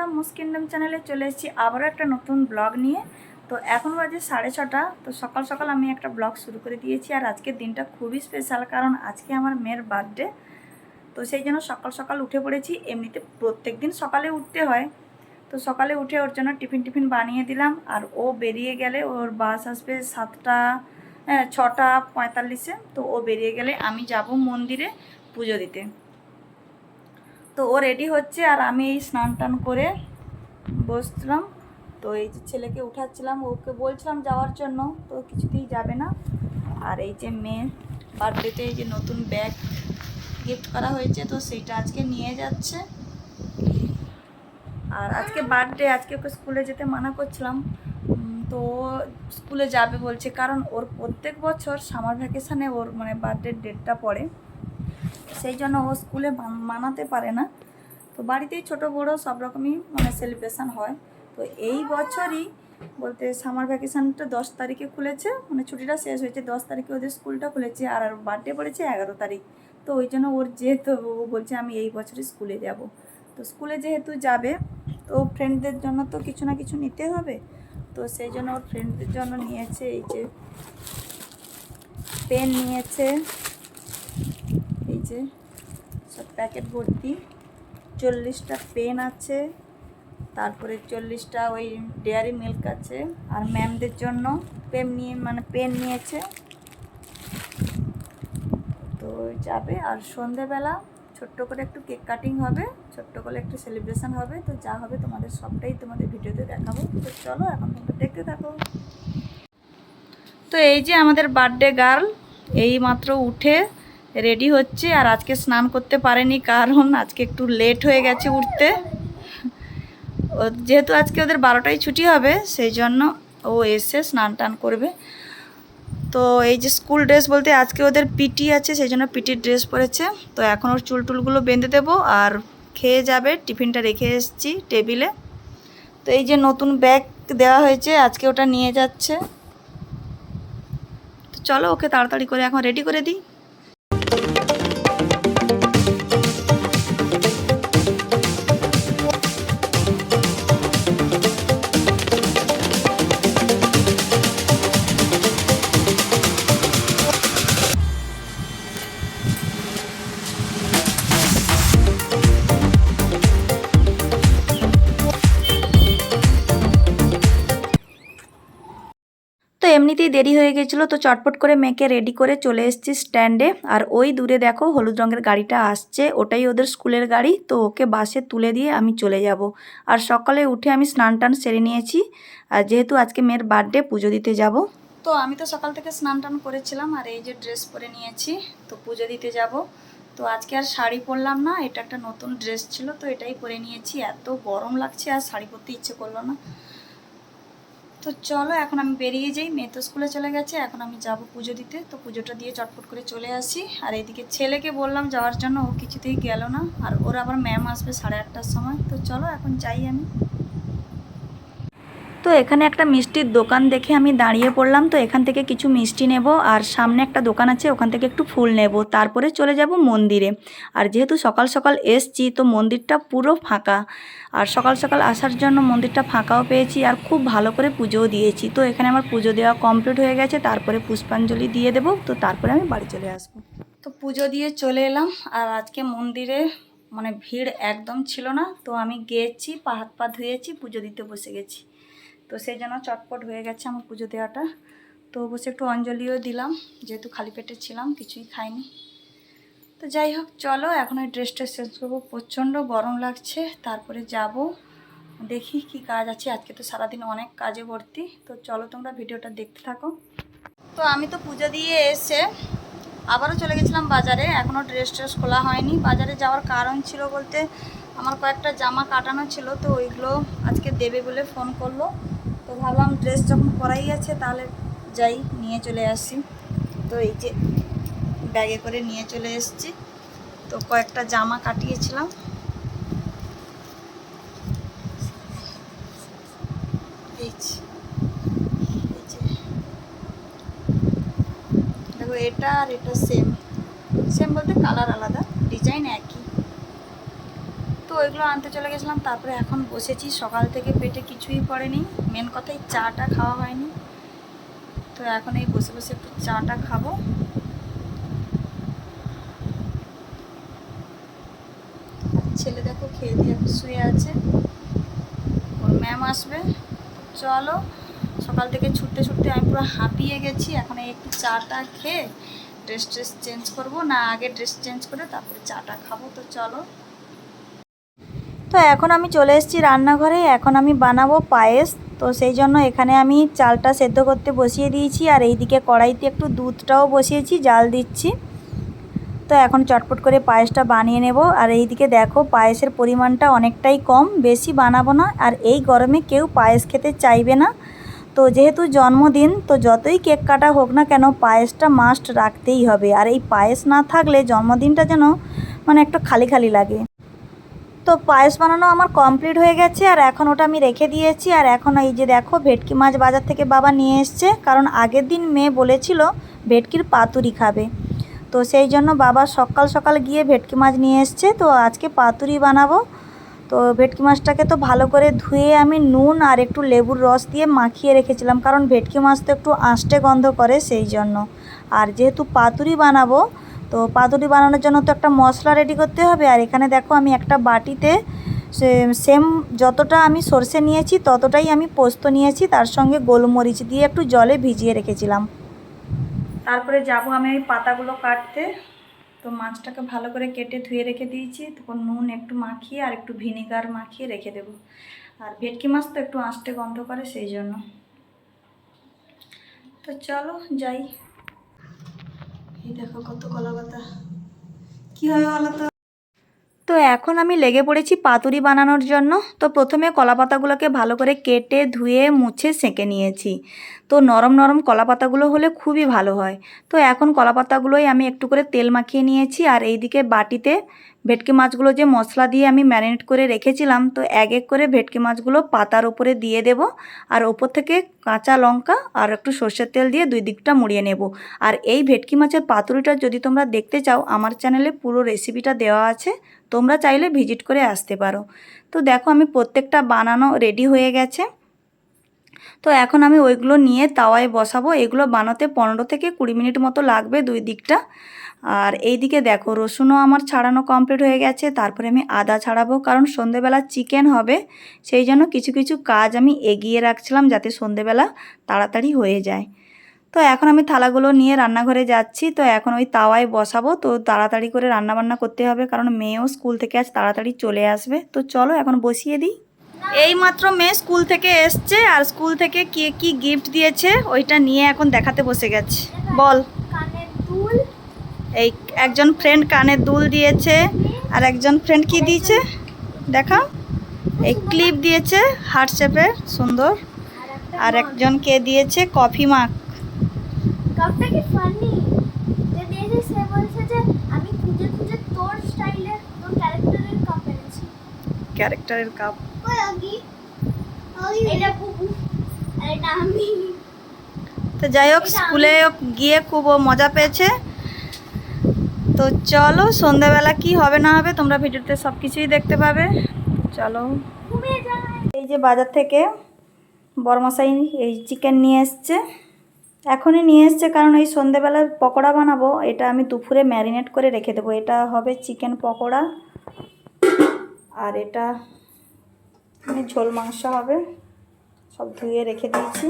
কেমন আছো মুসকিন্ডম চ্যানেলে চলে এসেছি। আবারও একটা নতুন ব্লগ নিয়ে। তো এখন বাজে সাড়ে ছটা। তো সকাল সকাল আমি একটা ব্লগ শুরু করে দিয়েছি। আর আজকের দিনটা খুবই স্পেশাল কারণ আজকে আমার মেয়ের বার্থডে তো সেই জন্য সকাল সকাল উঠে পড়েছি। এমনিতে প্রত্যেক দিন সকালে উঠতে হয়। তো সকালে উঠে ওর জন্য টিফিন টিফিন বানিয়ে দিলাম। আর ও বেরিয়ে গেলে ওর বাস আসবে সাতটা হ্যাঁ, ছটা পঁয়তাল্লিশে। তো ও বেরিয়ে গেলে আমি যাব মন্দিরে পুজো দিতে। তো ও রেডি হচ্ছে আর আমি এই স্নান টান করে বসছিলাম তো এই যে ছেলেকে উঠাচ্ছিলাম, ওকে বলছিলাম যাওয়ার জন্য, তো কিছুতেই যাবে না। আর এই যে মেয়ে বার্থডেতে এই যে নতুন ব্যাগ গিফট করা হয়েছে, তো সেইটা আজকে নিয়ে যাচ্ছে। আর আজকে বার্থডে আজকে ওকে স্কুলে যেতে মানা করছিলাম। তো স্কুলে যাবে বলছে, কারণ ওর প্রত্যেক বছর সামার ভ্যাকেশানে ওর মানে বার্থডের ডেটটা পড়ে। সেই জন্য ও স্কুলে মান- মানাতে পারে না। তো বাড়িতেই ছোট, বড় সব রকমই মানে সেলিব্রেশন হয়। তো এই বছরই বলতে সামার ভ্যাকেশানটা দশ তারিখে খুলেছে। মানে ছুটিটা শেষ হয়েছে, দশ তারিখে ওদের স্কুলটা খুলেছে আর আর বার্থডে পড়েছে এগারো তারিখ। তো ওই জন্য ওর যেহেতু ও বলছে আমি এই বছরই স্কুলে যাব। তো স্কুলে যেহেতু যাবে, তো ফ্রেন্ডদের জন্য তো কিছু না কিছু নিতে হবে। তো সেই জন্য ওর ফ্রেন্ডদের জন্য নিয়েছে এই যে পেন নিয়েছে। যে, সব প্যাকেট ভর্তি। চল্লিশটা পেন আছে, তারপরে চল্লিশটা ওই ডেয়ারি মিল্ক আছে, আর ম্যামদের জন্য পেন নিয়ে মানে পেন নিয়েছে। তো যাবে, আর সন্ধেবেলা ছোট্ট করে একটু কেক কাটিং হবে, ছোট্ট করে একটু সেলিব্রেশন হবে, তো যা হবে তোমাদের সবটাই তোমাদের ভিডিওতে দেখাবো। তো চলো, এখন তোমরা দেখতে থাকো। তো এই যে আমাদের বার্থডে গার্ল এই মাত্র উঠে রেডি হচ্ছে আর আজকে স্নান করতে পারেনি কারণ আজকে একটু লেট হয়ে গেছে উঠতে। ও যেহেতু আজকে ওদের বারোটায় ছুটি হবে, সেই জন্য ও এসে স্নান টান করবে। তো এই যে স্কুল ড্রেস বলতে আজকে ওদের পিটি আছে, সেই জন্য পিটির ড্রেস পরেছে। তো এখন ওর চুল টুলগুলো বেঁধে দেবো আর খেয়ে যাবে, টিফিনটা রেখে এসেছি টেবিলে। তো এই যে নতুন ব্যাগ দেওয়া হয়েছে, আজকে ওটা নিয়ে যাচ্ছে। তো চলো ওকে তাড়াতাড়ি করে এখন রেডি করে দিই। এমনিতেই দেরি হয়ে গেছিল, তো চটপট করে মেয়েকে রেডি করে চলে এসেছি স্ট্যান্ডে আর ওই দূরে দেখো, হলুদ রঙের গাড়িটা আসছে, ওটাই ওদের স্কুলের গাড়ি, তো ওকে বাসে তুলে দিয়ে আমি চলে যাব। আর সকালে উঠে আমি স্নান টান সেরে নিয়েছি। আর যেহেতু আজকে মেয়ের বার্থডে পুজো দিতে যাব। তো আমি তো সকাল থেকে স্নান টান করেছিলাম, আর এই যে ড্রেস পরে নিয়েছি, তো পুজো দিতে যাব। তো আজকে আর শাড়ি পরলাম না, এটা একটা নতুন ড্রেস ছিল, তো এটাই পরে নিয়েছি। এত গরম লাগছে, আর শাড়ি পরতে ইচ্ছে করল না। তো চলো, এখন আমি বেরিয়ে যাই। মেয়ে তো স্কুলে চলে গেছে, এখন আমি যাব পুজো দিতে। তো পুজোটা দিয়ে চটপট করে চলে আসি। আর এদিকে ছেলেকে বললাম যাওয়ার জন্য, ও কিছুতেই গেল না। আর ওর আবার ম্যাম আসবে সাড়ে আটটার সময়। তো চলো, এখন যাই আমি। তো এখানে একটা মিষ্টির দোকান দেখে আমি দাঁড়িয়ে পড়লাম। তো এখান থেকে কিছু মিষ্টি নেব আর সামনে একটা দোকান আছে, ওখান থেকে একটু ফুল নেব। তারপরে চলে যাব মন্দিরে। আর যেহেতু সকাল সকাল এসছি, তো মন্দিরটা পুরো ফাঁকা। আর সকাল সকাল আসার জন্য মন্দিরটা ফাঁকাও পেয়েছি আর খুব ভালো করে পুজোও দিয়েছি। তো এখানে আমার পুজো দেওয়া কমপ্লিট হয়ে গেছে, তারপরে পুষ্পাঞ্জলি দিয়ে দেবো। তো তারপরে আমি বাড়ি চলে আসব। তো পুজো দিয়ে চলে এলাম আর আজকে মন্দিরে মানে ভিড় একদম ছিল না। তো আমি গিয়েছি পা হাত পা ধুয়েছি পুজো দিতে বসে গেছি। তো সেই জন্য চটপট হয়ে গেছে আমার পুজো দেওয়াটা। তো বসে একটু অঞ্জলিও দিলাম, যেহেতু খালি পেটে ছিলাম, কিছুই খাইনি। তো যাই হোক, চলো, এখন ওই ড্রেসটা চেঞ্জ করব। প্রচণ্ড গরম লাগছে, তারপরে যাব। দেখি কি কাজ আছে, আজকে তো সারাদিন অনেক কাজে ভর্তি। তো চলো তোমরা ভিডিওটা দেখতে থাকো। তো আমি তো পুজো দিয়ে এসে আবারও চলে গেছিলাম বাজারে। এখনও ড্রেস ট্রেস খোলা হয়নি। বাজারে যাওয়ার কারণ ছিল বলতে আমার কয়েকটা জামা কাটানো ছিল, তো ওইগুলো আজকে দেবে বলে ফোন করল। তো ভাবলাম ড্রেস যখন পরাই আছে তাহলে যাই, নিয়ে চলে আসি। তো এই যে ব্যাগে করে নিয়ে চলে এসেছি। তো কয়েকটা জামা কাটিয়েছিলাম। দেখো, এটা আর এটা সেম সেম বলতে কালার আলাদা ডিজাইন একই। ওইগুলো আনতে চলে গেছিলাম, তারপরে এখন বসেছি। সকাল থেকে পেটে কিছুই পড়েনি। মেন কথাই চাটা খাওয়া হয়নি। তো এখন এই বসে বসে একটু চাটা খাব। ছেলে দেখো খেয়ে দিয়ে শুয়ে আছে। ওর ম্যাম আসবে। চলো, সকাল থেকে ছুটতে ছুটতে আমি পুরো হাঁপিয়ে গেছি। এখন এই একটু চাটা খেয়ে ড্রেস ট্রেস চেঞ্জ করব। না, আগে ড্রেস চেঞ্জ করে তারপরে চাটা খাব। তো চলো। তো এখন আমি চলে এসেছি রান্নাঘরে। এখন আমি বানাবো পায়েস। তো সেই জন্য এখানে আমি চালটা সেদ্ধ করতে বসিয়ে দিয়েছি আর এইদিকে কড়াইতে একটু দুধটাও বসিয়েছি, জাল দিচ্ছি। তো এখন চটপট করে পায়েসটা বানিয়ে নেব। আর এইদিকে দেখো পায়েসের পরিমাণটা অনেকটাই কম, বেশি বানাবো না। আর এই গরমে কেউ পায়েস খেতে চাইবে না। তো যেহেতু জন্মদিন, তো যতই কেক কাটা হোক না কেন পায়েসটা মাস্ট রাখতেই হবে। আর এই পায়েস না থাকলে জন্মদিনটা যেন মানে একটু খালি খালি লাগে। তো পায়েস বানানো আমার কমপ্লিট হয়ে গেছে, আর এখন ওটা আমি রেখে দিয়েছি। আর এখন এই যে দেখো, ভেটকি মাছ বাজার থেকে বাবা নিয়ে এসছে। কারণ আগের দিন মেয়ে বলেছিল ভেটকির পাতুরি খাবে। তো সেই জন্য বাবা সকাল সকাল গিয়ে ভেটকি মাছ নিয়ে এসছে। তো আজকে পাতুরি বানাবো। তো ভেটকি মাছটাকে তো ভালো করে ধুয়ে আমি নুন আর একটু লেবুর রস দিয়ে মাখিয়ে রেখেছিলাম। কারণ ভেটকি মাছ তো একটু আঁশটে গন্ধ করে সেই জন্য। আর যেহেতু পাতুরি বানাবো তো পাতুরি বানানোর জন্য তো একটা মশলা রেডি করতে হবে। আর এখানে দেখো আমি একটা বাটিতে সেম যতটা আমি সর্ষে নিয়েছি, ততটাই আমি পোস্ত নিয়েছি। তার সঙ্গে গোলমরিচ দিয়ে একটু জলে ভিজিয়ে রেখেছিলাম। তারপরে যাব আমি ওই পাতাগুলো কাটতে। তো মাছটাকে ভালো করে কেটে ধুয়ে রেখে দিয়েছি। তখন নুন একটু মাখিয়ে আর একটু ভিনেগার মাখিয়ে রেখে দেবো। আর ভেটকি মাছ তো একটু আঁশটে গন্ধ করে, সেই জন্য। তো চলো যাই। এই দেখো কত কী হবে তো? তো এখন আমি লেগে পড়েছি পাতুরি বানানোর জন্য। তো প্রথমে কলা পাতাগুলোকে ভালো করে কেটে, ধুয়ে, মুছে, সেঁকে নিয়েছি। তো নরম নরম কলা পাতাগুলো হলে খুবই ভালো হয়। তো এখন কলা পাতাগুলোই আমি একটু করে তেল মাখিয়ে নিয়েছি। আর এইদিকে বাটিতে ভেটকি মাছগুলো যে মশলা দিয়ে আমি ম্যারিনেট করে রেখেছিলাম, তো এক এক করে ভেটকি মাছগুলো পাতার উপরে দিয়ে দেব। আর ওপর থেকে কাঁচা লঙ্কা আর একটু সর্ষের তেল দিয়ে দুই দিকটা মুড়িয়ে নেব। আর এই ভেটকি মাছের পাতুরিটা যদি তোমরা দেখতে চাও, আমার চ্যানেলে পুরো রেসিপিটা দেওয়া আছে, তোমরা চাইলে ভিজিট করে আসতে পারো। তো দেখো, আমি প্রত্যেকটা বানানো রেডি হয়ে গেছে। তো এখন আমি ওইগুলো নিয়ে তাওয়ায় বসাবো। এগুলো বানাতে পনেরো থেকে কুড়ি মিনিট মতো লাগবে দুই দিকটা। আর এই দিকে দেখো, রসুনও আমার ছাড়ানো কমপ্লিট হয়ে গেছে। তারপরে আমি আদা ছাড়াবো, কারণ সন্ধেবেলা চিকেন হবে। সেই জন্য কিছু কিছু কাজ আমি এগিয়ে রাখছিলাম যাতে সন্ধেবেলা তাড়াতাড়ি হয়ে যায়। তো এখন আমি থালাগুলো নিয়ে রান্নাঘরে যাচ্ছি। তো এখন ওই তাওয়ায় বসাবো। তো তাড়াতাড়ি করে রান্না বান্না করতে হবে, কারণ মেয়েও স্কুল থেকে আজ তাড়াতাড়ি চলে আসবে। তো চলো এখন বসিয়ে দিই। এই মাত্র মেয়ে স্কুল থেকে এসছে, আর স্কুল থেকে কে কি গিফট দিয়েছে, ওইটা নিয়ে এখন দেখাতে বসে গেছে। বল। এই একজন ফ্রেন্ড কানের দুল দিয়েছে আর একজন ফ্রেন্ড কি দিয়েছে? দেখা এই ক্লিপ দিয়েছে হার্ট শেপের সুন্দর। আর একজন কে দিয়েছে? কফি মাগ কাপটা কি ফানি যে দিয়েছে সে বলছে যে আমি খুঁজে খুঁজে তোর স্টাইলের তোর ক্যারেক্টারের কাপ তো যাই হোক স্কুলে গিয়ে খুব ও মজা পেয়েছে। তো চলো সন্ধ্যাবেলা কি হবে না হবে তোমরা ভিডিওতে সব কিছুই দেখতে পাবে। চলো। এই যে বাজার থেকে বরমশাই এই চিকেন নিয়ে এসছে। এখনই নিয়ে এসছে কারণ এই সন্ধেবেলার পকোড়া বানাবো। এটা আমি দুপুরে ম্যারিনেট করে রেখে দেবো। এটা হবে চিকেন পকোড়া। আর এটা ঝোল মাংস হবে। সব ধুয়ে রেখে দিয়েছি।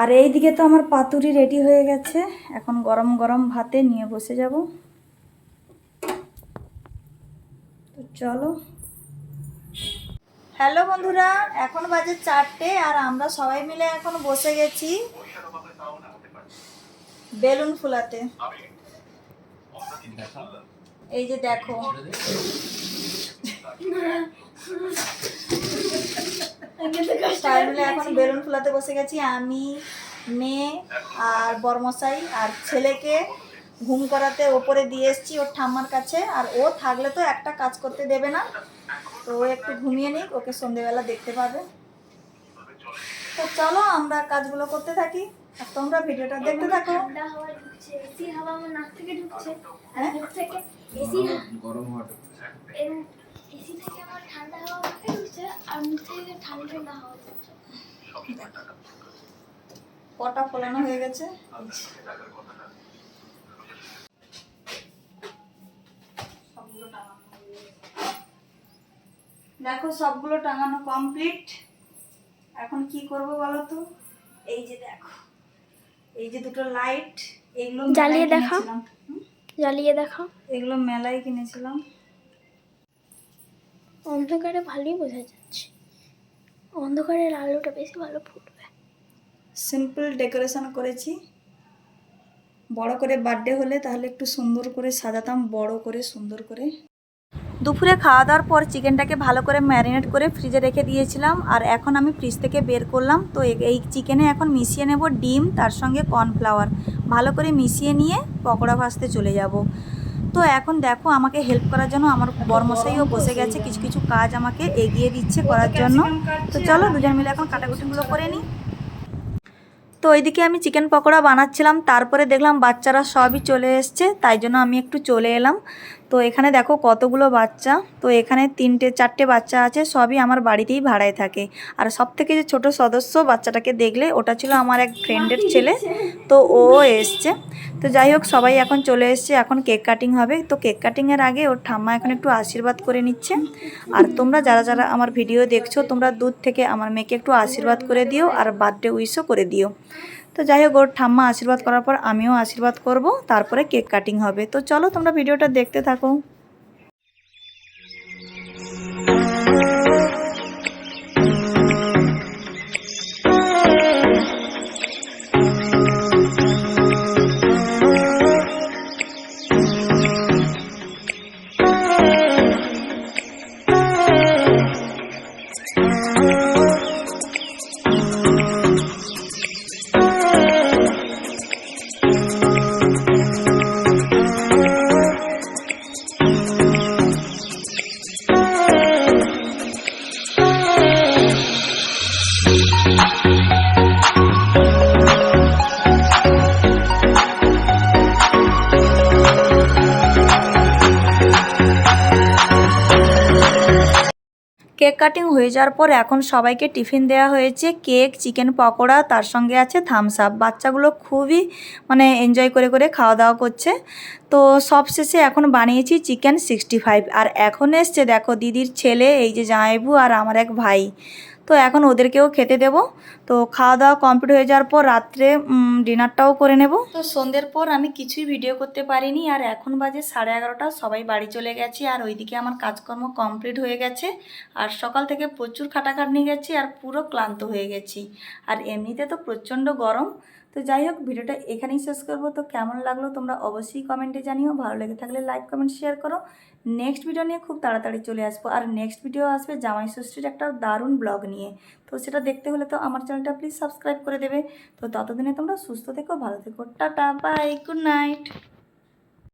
আর এই দিকে তো আমার পাতুরি রেডি হয়ে গেছে। এখন গরম গরম ভাতে নিয়ে বসে যাব। তো চলো। হ্যালো বন্ধুরা, এখন বাজে চারটে আর আমরা সবাই মিলে এখন বসে গেছি বেলুন ফুলাতে। এই যে দেখো। মিলে এখন বেলুন ফুলাতে বসে গেছি আমি মেয়ে আর বরমশাই আর ছেলেকে ঘুম করাতে ওপরে দিয়ে এসছি ওর ঠাম্মার কাছে। আর ও থাকলে তো একটা কাজ করতে দেবে না। তো ও একটু ঘুমিয়ে নিক ওকে সন্ধেবেলা দেখতে পাবে। তো চলো আমরা কাজগুলো করতে থাকি। আর তোমরা ভিডিওটা দেখতে থাকো। হ্যাঁ? গরম হওয়াটা। এসি থেকে আমার ঠান্ডা হাওয়া বের হচ্ছে আর মুখ থেকে ঠান্ডা কটা ফোলানো হয়ে গেছে? সবগুলো টাঙানো দেখো সবগুলো টাঙানো কমপ্লিট এখন কি করব বলো তো? এই যে দেখো এই যে দুটো লাইট এগুলো জ্বালিয়ে দেখাও। জ্বালিয়ে দেখাও। এগুলো মেলায় কিনেছিলাম। অন্ধকারে ভালোই বোঝা যাচ্ছে। অন্ধকারের আলোটা বেশি ভালো ফুটবে। সিম্পল ডেকোরেশন করেছি। বড় করে বার্থডে হলে তাহলে একটু সুন্দর করে সাজাতাম বড় করে সুন্দর করে। দুপুরে খাওয়া দাওয়ার পর চিকেনটাকে ভালো করে ম্যারিনেট করে ফ্রিজে রেখে দিয়েছিলাম আর এখন আমি ফ্রিজ থেকে বের করলাম। তো এই চিকেনে এখন মিশিয়ে নেব ডিম তার সঙ্গে কর্নফ্লাওয়ার ভালো করে মিশিয়ে নিয়ে পকোড়া ভাজতে চলে যাব। তো এখন দেখো আমাকে হেল্প করার জন্য আমার বর্মশাইও বসে গেছে, কিছু কিছু কাজ আমাকে এগিয়ে দিচ্ছে করার জন্য। তো চলো দুজন মিলে এখন কাটাকুটিগুলো করে নিই। তো ওইদিকে আমি চিকেন পকোড়া বানাচ্ছিলাম, তারপরে দেখলাম বাচ্চারা সবই চলে এসছে, তাই জন্য আমি একটু চলে এলাম। তো এখানে দেখো কতগুলো বাচ্চা। তো এখানে তিনটে চারটে বাচ্চা আছে সবই আমার বাড়িতেই ভাড়ায় থাকে। আর সব থেকে যে ছোট সদস্য বাচ্চাটাকে দেখলে ওটা ছিল আমার এক ফ্রেন্ডের ছেলে। তো ও এসছে। তো যাই হোক সবাই এখন চলে এসছে এখন কেক কাটিং হবে। তো কেক কাটিংয়ের আগে ওর ঠাম্মা এখন একটু আশীর্বাদ করে নিচ্ছে। আর তোমরা যারা যারা আমার ভিডিও দেখছ তোমরা দূর থেকে আমার মেয়েকে একটু আশীর্বাদ করে দিও আর বার্থডে উইশও করে দিও। তো যাই হোক, ওর ঠাম্মা আশীর্বাদ করার পর আমিও আশীর্বাদ করব, তারপরে কেক কাটিং হবে। তো চলো তোমরা ভিডিওটা দেখতে থাকো। কাটিং হয়ে যাওয়ার পর এখন সবাইকে টিফিন দেওয়া হয়েছে। কেক, চিকেন পকোড়া, তার সঙ্গে আছে থামস আপ বাচ্চাগুলো খুবই মানে এনজয় করে করে খাওয়া দাওয়া করছে। তো সব শেষে এখন বানিয়েছি চিকেন সিক্সটি ফাইভ আর এখন এসছে, দেখো দিদির ছেলে, এই যে জামাইবু আর আমার এক ভাই। তো এখন ওদেরকেও খেতে দেব। তো খাওয়া দাওয়া কমপ্লিট হয়ে যাওয়ার পর রাত্রে ডিনারটাও করে নেব। তো সন্ধ্যের পর আমি কিছুই ভিডিও করতে পারিনি আর এখন বাজে সাড়ে এগারোটা, সবাই বাড়ি চলে গেছে আর ওইদিকে আমার কাজকর্ম কমপ্লিট হয়ে গেছে। আর সকাল থেকে প্রচুর খাটাখাটনি গেছি আর পুরো ক্লান্ত হয়ে গেছি। আর এমনিতে তো প্রচণ্ড গরম তো যাই হোক, ভিডিওটা এখানেই শেষ করব। তো কেমন লাগল তোমরা অবশ্যই কমেন্টে জানিও। ভালো লেগে থাকলে লাইক, কমেন্ট, শেয়ার করো। নেক্সট ভিডিও নিয়ে খুব তাড়াতাড়ি চলে আসব। আর নেক্সট ভিডিও আসবে জামাই ষষ্ঠীর একটা দারুণ ব্লগ নিয়ে। তো সেটা দেখতে হলে তো আমার চ্যানেলটা প্লিজ সাবস্ক্রাইব করে দেবে। তো ততদিনে তোমরা সুস্থ থেকো, ভালো থেকো। Tata, bye, good night.